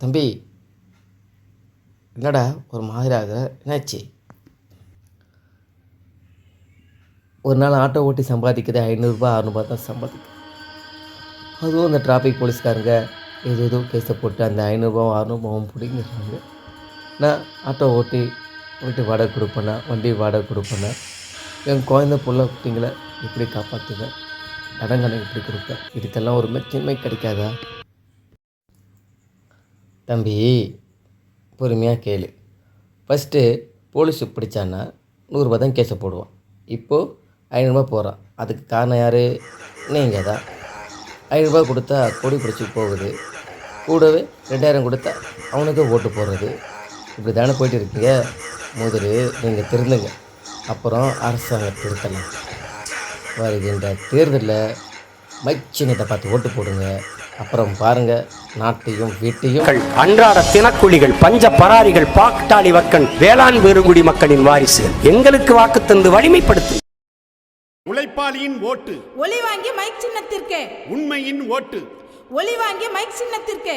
தம்பி என்னடா ஒரு மாதிரி ஆகிற? என்னாச்சு? ஒரு நாள் ஆட்டோ ஓட்டி சம்பாதிக்கிறது ஐநூறுரூபா அறநூறுபா தான் சம்பாதிக்கும் அதுவும் அந்த டிராஃபிக் போலீஸ்காரங்க ஏதோ ஏதோ கேஸை போட்டு அந்த ஐநூறுரூபாவும் அறநூறுபாவும் பிடிங்கிறாங்க நான் ஆட்டோ ஓட்டி வீட்டு வாடகை கொடுப்பேன்னா வண்டி வாடகை கொடுப்பேன்னா என் குழந்த பிள்ளை குட்டிங்களை எப்படி காப்பாற்றுவேன் கடன்களை எப்படி கொடுப்பேன்? இதுக்கெல்லாம் ஒரு மெச்சின்மை கிடைக்காதா? தம்பி பொறுமையாக கேளு. ஃபஸ்ட்டு போலீஸு பிடிச்சான்னா நூறுரூபா தான் கேஸை போடுவான். இப்போது ஐநூறுரூபா போகிறான் அதுக்கு காரணம் யார்? நீங்கள் தான். ஐநூறுரூபா கொடுத்தா கொடி பிடிச்சி போகுது. கூடவே ரெண்டாயிரம் கொடுத்தா அவனுக்கு ஓட்டு போடுறது. இப்படி தானே போயிட்டு இருக்கீங்க முதல் நீங்கள் திருந்துங்க. அப்புறம் அரசாங்கம் திருத்தலாம். வருகின்ற தேர்தலில் மைச்சினத்தை பார்த்து ஓட்டு போடுங்க. அப்புறம் பாருங்கள் நாட்டையும் வீட்டையும். அன்றாட தினக்கூலிகள் பஞ்ச பராரிகள் பாக்டாளி வக்கன் வேளாண் வேறுகுடி மக்களின் வாரிசுகள் எங்களுக்கு வாக்கு தந்து வலிமைப்படுத்து. உழைப்பாளியின் ஓட்டு. ஒலி வாங்கி மைக் சின்னத்திற்கு. உண்மையின் ஓட்டு. ஒலி வாங்கி மைக் சின்னத்திற்கு.